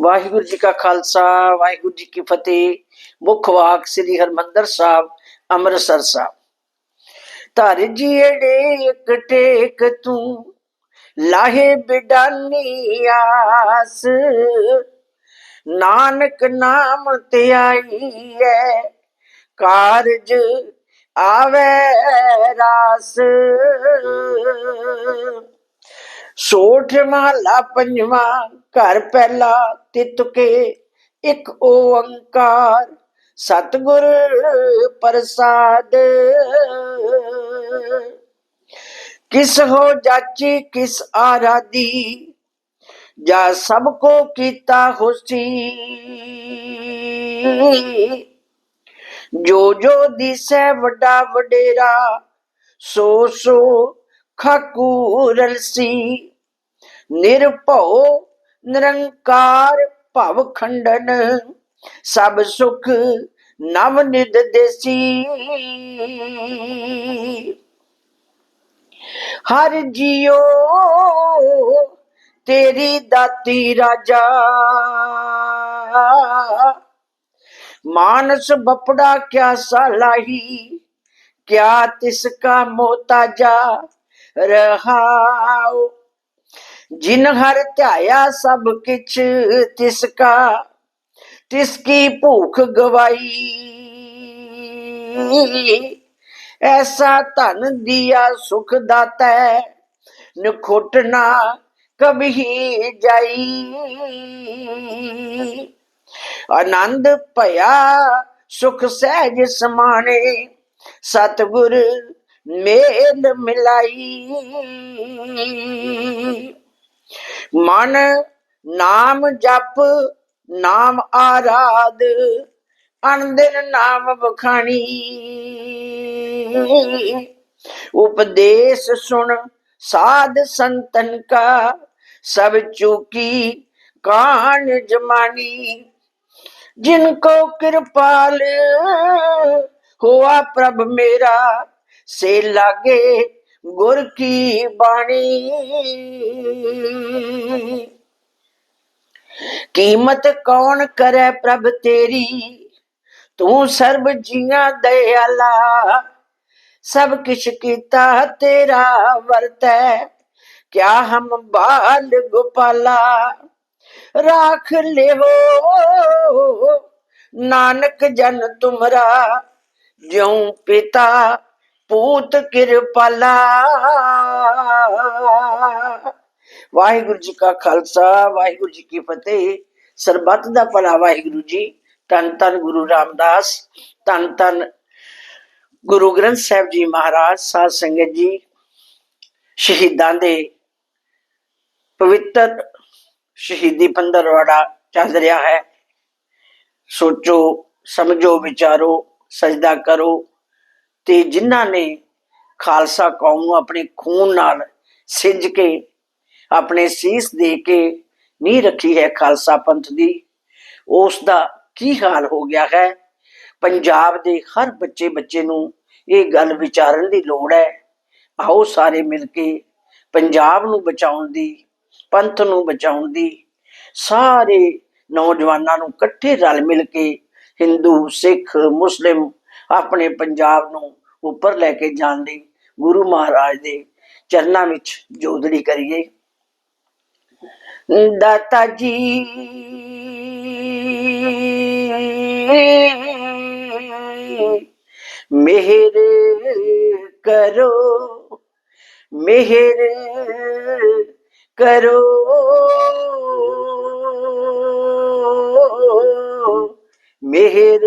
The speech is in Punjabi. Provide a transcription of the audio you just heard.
ਵਾਹਿਗੁਰੂ ਜੀ ਕਾ ਖਾਲਸਾ, ਵਾਹਿਗੁਰੂ ਜੀ ਕੀ ਫਤਿਹ। ਮੁੱਖ ਵਾਕ ਸ੍ਰੀ ਹਰਮੰਦਰ ਸਾਹਿਬ, ਅੰਮ੍ਰਿਤਸਰ ਸਾਹਿਬ। ਧਰ ਜੀੜੇ ਇੱਕ ਟੇਕ ਤੂੰ, ਲਾਹੇ ਬਿਡਾਨੀ ਆਸ। ਨਾਨਕ ਨਾਮ ਤੇ ਆਈ ਹੈ ਕਾਰਜ ਆਵੇ ਰਾਸ। ਸੋਠ ਮਹਲਾ ਪੰਜਵਾ, ਘਰ ਪਹਿਲਾ ਤਿਤਕੇ ਇੱਕ ਓੰਕਾਰ। ਸਤਿਗੁਰ ਪ੍ਰਸਾਦ। ਕਿਸ ਹੋ ਜਾਚੀ, ਕਿਸ ਆਰਾਦੀ ਜਾ ਸਭ ਕੋ ਕੀਤਾ ਹੋਸੀ। ਜੋ ਜੋ ਦਿਸੈ ਵੱਡਾ ਵਡੇਰਾ, ਸੋ ਸੋ ਖਾਕੂ ਰਲਸੀ ਨਿਰਭਉ ਨਿਰੰਕਾਰ ਭਵ ਖੰਡਨ, ਸਭ ਸੁਖ ਨਵ ਨਿਦ ਦੇਸੀ। ਹਰ ਜੀਓ ਤੇਰੀ ਦਾਤੀ ਰਾਜਾ। ਮਾਨਸ ਬਪੜਾ ਕਿਆ ਸਲਾਹੀ, ਕਿਆ ਤਿਸਕਾ ਮੋਤਾਜਾ ਰਹਾਉ ਜਿਨ ਹਰ ਧਿਆਇਆ ਸਭ ਕਿਛ ਤਿਸਕਾ, ਤਿਸਕੀ ਭੂਖ ਗਵਾਈ। ਐਸਾ ਧਨ ਦਿਆ ਸੁਖ ਦਾਤਾ ਨਖੋਟਣਾ ਕਬਹੀ ਜਾਈ। ਆਨੰਦ ਭਇਆ ਸੁਖ ਸਹਿਜ ਸਮਾਣੇ, ਸਤਗੁਰ ਮੇਲ ਮਿਲਾਈ ਮਨ ਨਾਮ ਜਪ ਨਾਮ ਆਰਾਧ ਅਨੰਦਨ ਨਾਮ ਬਖਾਣੀ ਉਪਦੇਸ਼ ਸੁਣ ਸਾਧ ਸੰਤਨ ਕਾ ਸਭ ਚੁਕੀ ਕਾਨ ਜਮਾਨੀ ਜਿਨ ਕੋ ਕਿਰਪਾਲ ਹੋਆ ਪ੍ਰਭ ਮੇਰਾ ਸੇ ਲਾਗੇ ਗੁਰ ਕੀ ਬਾਣੀ। ਕੀਮਤ ਕੌਣ ਕਰੇ ਪ੍ਰਭ ਤੇਰੀ? ਤੂੰ ਸਰਬ ਜੀਆਂ ਦਇਆਲਾ। ਸਭ ਕਿਛ ਕੀਤਾ ਤੇਰਾ ਵਰਤੈ। ਕਿਆ ਹਮ ਬਾਲ ਗੋਪਾਲਾ? ਰਾਖ ਲਿਓ ਨਾਨਕ ਜਨ ਤੁਮਰਾ, ਜਿਉ ਪਿਤਾ ਪੂਤ ਕਿਰਪਾਲਾ। ਵਾਹਿਗੁਰੂ ਜੀ ਕਾ ਖਾਲਸਾ, ਵਾਹਿਗੁਰੂ ਜੀ ਕੀ ਫਤਿਹ। ਸਰਬੱਤ ਦਾ ਭਲਾ ਵਾਹਿਗੁਰੂ ਜੀ। ਤਨ ਤਨ ਗੁਰੂ ਰਾਮਦਾਸ ਤਨ ਤਨ ਗੁਰੂ ਗ੍ਰੰਥ ਸਾਹਿਬ ਜੀ ਮਹਾਰਾਜ, ਸਾਧ ਸੰਗਤ ਜੀ। ਸ਼ਹੀਦਾਂ ਦੇ ਪਵਿੱਤਰ ਸ਼ਹੀਦੀ ਪੰਦਰਵਾੜਾ ਚੱਲ ਰਿਹਾ ਹੈ। ਸੋਚੋ, ਸਮਝੋ, ਵਿਚਾਰੋ, ਸਜਦਾ ਕਰੋ। ਤੇ ਜਿਨ੍ਹਾਂ ਨੇ ਖਾਲਸਾ ਕੌਮ ਨੂੰ ਆਪਣੇ ਖੂਨ ਨਾਲ ਸਿੱਝ ਕੇ, ਆਪਣੇ ਸੀਸ ਦੇ ਕੇ ਨਹੀਂ ਰੱਖੀ ਹੈ ਖਾਲਸਾ ਪੰਥ ਦੀ ਉਸ ਦਾ ਕੀ ਹਾਲ ਹੋ ਗਿਆ ਹੈ? ਪੰਜਾਬ ਦੇ ਹਰ ਬੱਚੇ ਬੱਚੇ ਨੂੰ ਇਹ ਗੱਲ ਵਿਚਾਰਨ ਦੀ ਲੋੜ ਹੈ। ਆਓ ਸਾਰੇ ਮਿਲ ਕੇ ਪੰਜਾਬ ਨੂੰ ਬਚਾਉਣ ਦੀ, ਪੰਥ ਨੂੰ ਬਚਾਉਣ ਦੀ, ਸਾਰੇ ਨੌਜਵਾਨਾਂ ਨੂੰ ਇਕੱਠੇ ਰਲ ਮਿਲ ਕੇ ਹਿੰਦੂ, ਸਿੱਖ, ਮੁਸਲਿਮ ਆਪਣੇ ਪੰਜਾਬ ਨੂੰ ਉੱਪਰ ਲੈ ਕੇ ਜਾਣ ਲਈ ਗੁਰੂ ਮਹਾਰਾਜ ਦੇ ਚਰਨਾਂ ਵਿੱਚ ਜੋਦੜੀ ਕਰੀਏ। ਦਾਤਾ ਜੀ, ਮਿਹਰ ਕਰੋ ਮਿਹਰ ਕਰੋ। ਮਿਹਰ